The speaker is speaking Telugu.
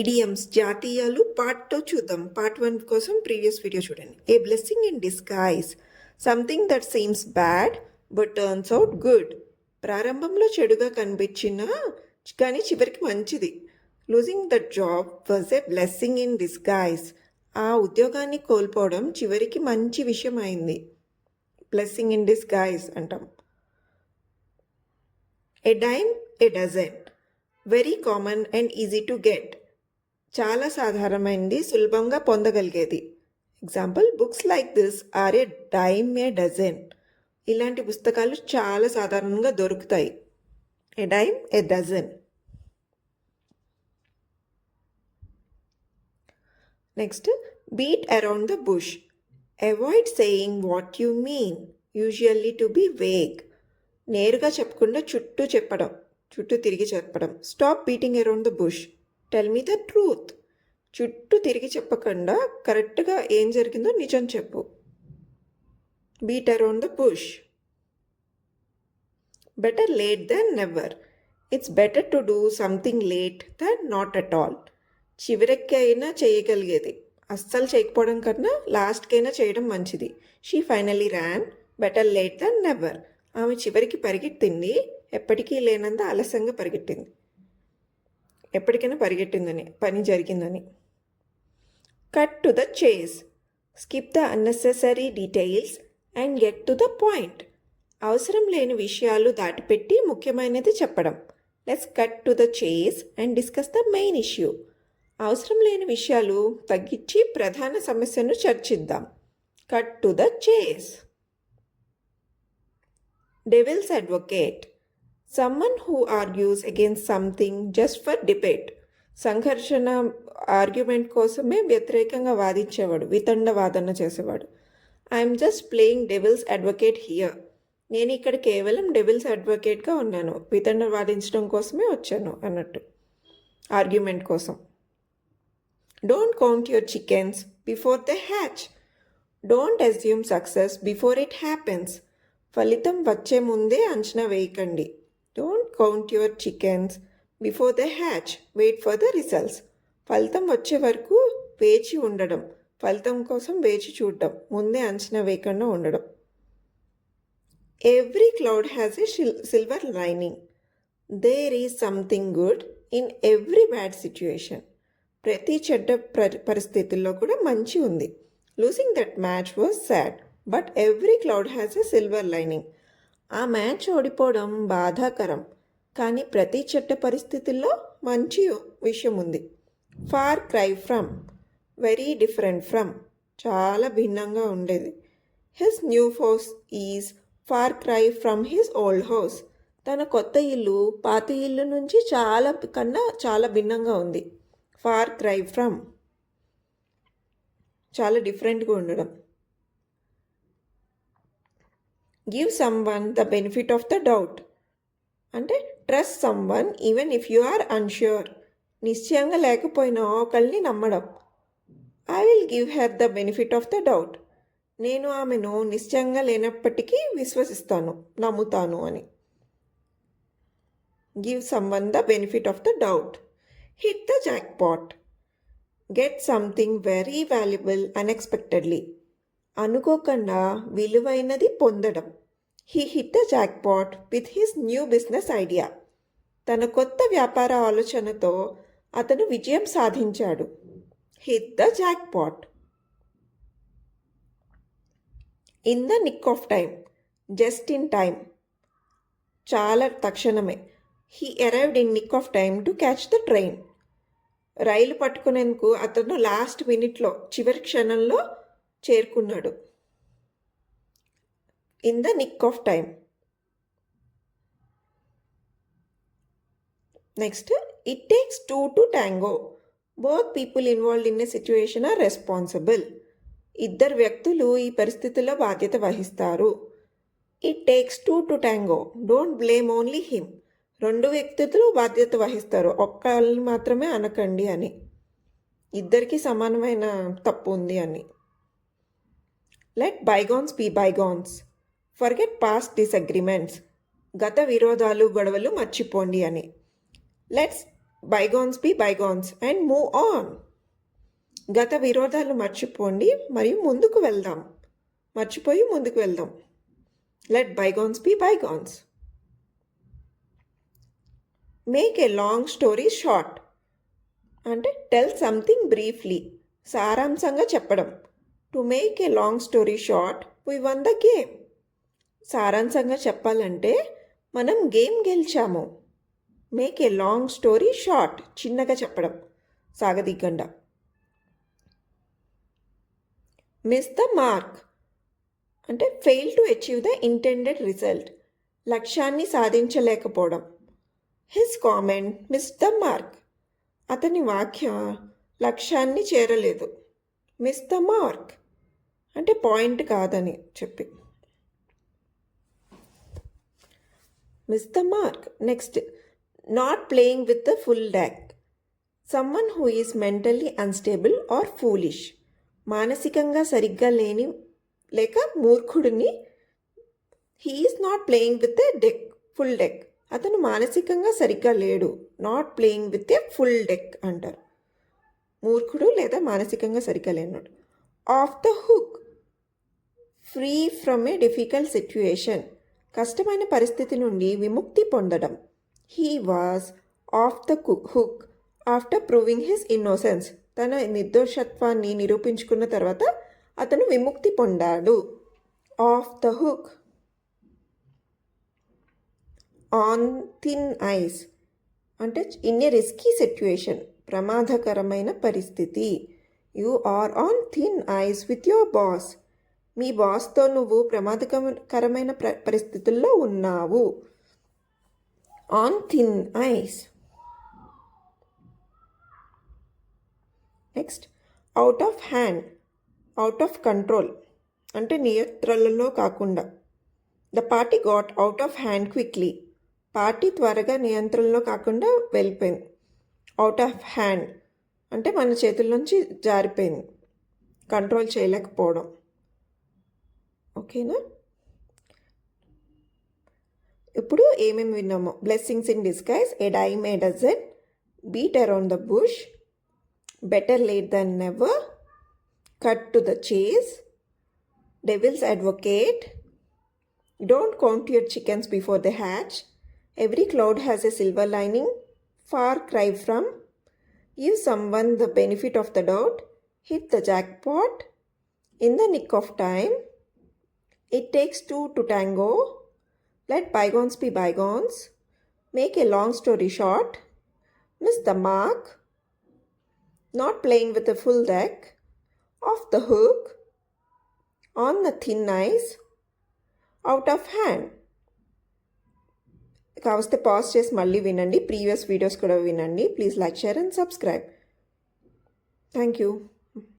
ఇడియమ్స్ జాతీయాలు పార్ట్ టూ చూద్దాం. పార్ట్ వన్ కోసం ప్రీవియస్ వీడియో చూడండి. A blessing in disguise something that seems bad but turns out good ప్రారంభంలో చెడుగా కనిపించిన కానీ చివరికి మంచిది. Losing the job was a blessing in disguise ఆ ఉద్యోగాన్ని కోల్పోవడం చివరికి మంచి విషయం అయింది. బ్లెస్సింగ్ ఇన్ డిస్గైజ్ అంటాం. A dime a dozen very common and easy to get చాలా సాధారణమైనది సులభంగా పొందగలిగేది. Example books like this are a dime a dozen ఇలాంటి పుస్తకాలు చాలా సాధారణంగా దొరుకుతాయి. A dime a dozen next beat around the bush avoid saying what you mean usually to be vague నేరుగా చెప్పకుండా చుట్టూ చెప్పడం చుట్టూ తిరిగి చెప్పడం. Stop beating around the bush tell me the truth చుట్టూ తిరిగి చెప్పకుండా కరెక్ట్గా ఏం జరిగిందో నిజం చెప్పు. Beat around the bush better late than never it's better to do something late than not at all చివరికి అయినా చేయగలిగేది. అస్సలు చేయకపోవడం కన్నా లాస్ట్కైనా చేయడం మంచిది. She finally ran better late than never ఆమె చివరికి పరిగెత్తింది. ఎప్పటికీ లేనంత ఆలస్యంగా పరిగెట్టింది. ఎప్పటికైనా పరిగెట్టిందని పని జరిగిందని. Cut to the chase skip the unnecessary details and get to the point అవసరం లేని విషయాలు దాటిపెట్టి ముఖ్యమైనది చెప్పడం. Let's cut to the chase and discuss the main issue అవసరం లేని విషయాలు తగ్గించి ప్రధాన సమస్యను చర్చిద్దాం. Cut to the chase devil's advocate someone who argues against something just for debate సంఘర్షణ ఆర్గ్యుమెంట్ కోసమే వ్యతిరేకంగా వాదించేవాడు వితండ వాదన చేసేవాడు I'm just playing devil's advocate here నేను ఇక్కడ కేవలం డెవిల్స్ అడ్వకేట్గా ఉన్నాను వితండ వాదించడం కోసమే వచ్చాను అన్నట్టు ఆర్గ్యుమెంట్ కోసం don't count your chickens before the hatch don't assume success before it happens ఫలితం వచ్చే ముందే అంచనా వేయకండి count your chickens before the hatch wait for the results ఫలితం వచ్చే వరకు వేచి ఉండడం. ఫలితం కోసం వేచి చూడడం. ముందే అంచనా వేయకుండా ఉండడం. Every cloud has a silver lining there is something good in every bad situation ప్రతి చెడ్డ పరిస్థితుల్లో కూడా మంచి ఉంది. Losing that match was sad but every cloud has a silver lining ఆ మ్యాచ్ ఓడిపోవడం బాధాకరం. కానీ ప్రతి చెడ్డ పరిస్థితుల్లో మంచి విషయం ఉంది far cry from very different from చాలా భిన్నంగా ఉండేది. His new house is far cry from his old house. తన కొత్త ఇల్లు పాత ఇల్లు నుంచి చాలా కన్నా చాలా భిన్నంగా ఉంది. ఫార్ క్రై ఫ్రమ్ చాలా డిఫరెంట్గా ఉండడం. Give someone the benefit of the doubt. అంటే trust someone even if you are unsure నిశ్చయంగా లేకపోయినా ఒకళ్ళని నమ్మడం. I will give her the benefit of the doubt నేను ఆమెను నిశ్చయంగా లేనప్పటికీ విశ్వసిస్తాను నమ్ముతాను అని. Give someone the benefit of the doubt hit the jackpot get something very valuable unexpectedly అనుకోకుండా విలువైనది పొందడం. He hit the jackpot with his new business idea తన కొత్త వ్యాపార ఆలోచనతో అతను విజయం సాధించాడు. Hit the jackpot in the nick of time just in time చాలా తక్షణమే. He arrived in nick of time to catch the train రైలు పట్టుకునేందుకు అతను లాస్ట్ మినిట్లో చివరి క్షణంలో చేరుకున్నాడు. In the nick of time next it takes two to tango both people involved in a situation are responsible. ఇద్దరు వ్యక్తులు ఈ పరిస్థితుల్లో బాధ్యత వహిస్తారు. It takes two to tango don't blame only him. రెండు వ్యక్తులు బాధ్యత వహిస్తారు. ఒక్కళ్ళని మాత్రమే అనకండి అని. ఇద్దరికి సమానమైన తప్పు ఉంది అని. Let bygones be bygones. Forget past disagreements గత విరోధాలు గొడవలు మర్చిపోండి అని. Let's bygones be bygones and move on గత విరోధాలు మర్చిపోండి మరియు ముందుకు వెళ్దాం. మర్చిపోయి ముందుకు వెళ్దాం. Let bygones be bygones make a long story short అంటే టెల్ సంథింగ్ బ్రీఫ్లీ సారాంశంగా చెప్పడం. To make a long story short we won the game సారాంశంగా చెప్పాలంటే మనం game గెలిచాము. Make a long story short చిన్నగా చెప్పడం. సాగదీకండా మిస్ ద మార్క్. అంటే fail to achieve the intended result. లక్ష్యాన్ని సాధించలేకపోవడం. His comment miss the mark. అతని వాక్య లక్ష్యాన్ని చేరలేదు. Miss the mark. అంటే పాయింట్ కాదని చెప్పి. Miss the mark next not playing with the full deck someone who is mentally unstable or foolish మానసికంగా సరిగ్గా లేని లేక మూర్ఖుడిని he is not playing with a deck full deck అతను మానసికంగా సరిగ్గా లేడు. Not playing with a full deck అంటారు. మూర్ఖుడు లేదా మానసికంగా సరిగ్గా లేనాడు. Off the hook free from a difficult situation కష్టమైన పరిస్థితి నుండి విముక్తి పొందడం. He was off the hook after proving his innocence తన నిర్దోషత్వాన్ని నిరూపించుకున్న తర్వాత అతను విముక్తి పొందాడు. Off the hook on thin ice అంటే ఇన్ ఏ రిస్కీ సిట్యుయేషన్ ప్రమాదకరమైన పరిస్థితి. You are on thin ice with your boss మీ బాస్తో నువ్వు ప్రమాదకరమైన ప్ర పరిస్థితుల్లో ఉన్నావు. On thin ice next out of hand out of control అంటే నియంత్రణలో కాకుండా. The party got out of hand quickly party త్వరగా నియంత్రణలో కాకుండా వెళ్ళిపోయింది. అవుట్ ఆఫ్ హ్యాండ్ అంటే మన చేతుల నుంచి జారిపోయింది. కంట్రోల్ చేయలేకపోవడం. ఓకేనా? ఇప్పుడు ఏమేమి విన్నామో? Blessings in disguise a dime a dozen beat around the bush better late then never cut to the chase devil's advocate don't count your chickens before the hatch every cloud has a silver lining far cry from give someone the benefit of the doubt hit the jackpot in the nick of time It takes two to tango. Let bygones be bygones. Make a long story short. Miss the mark. Not playing with a full deck. Off the hook. On the thin ice. Out of hand. కావస్తే పాజ్ చేసి మళ్ళీ వినండి ప్రీవియస్ వీడియోస్ కూడా వినండి please like share and subscribe thank you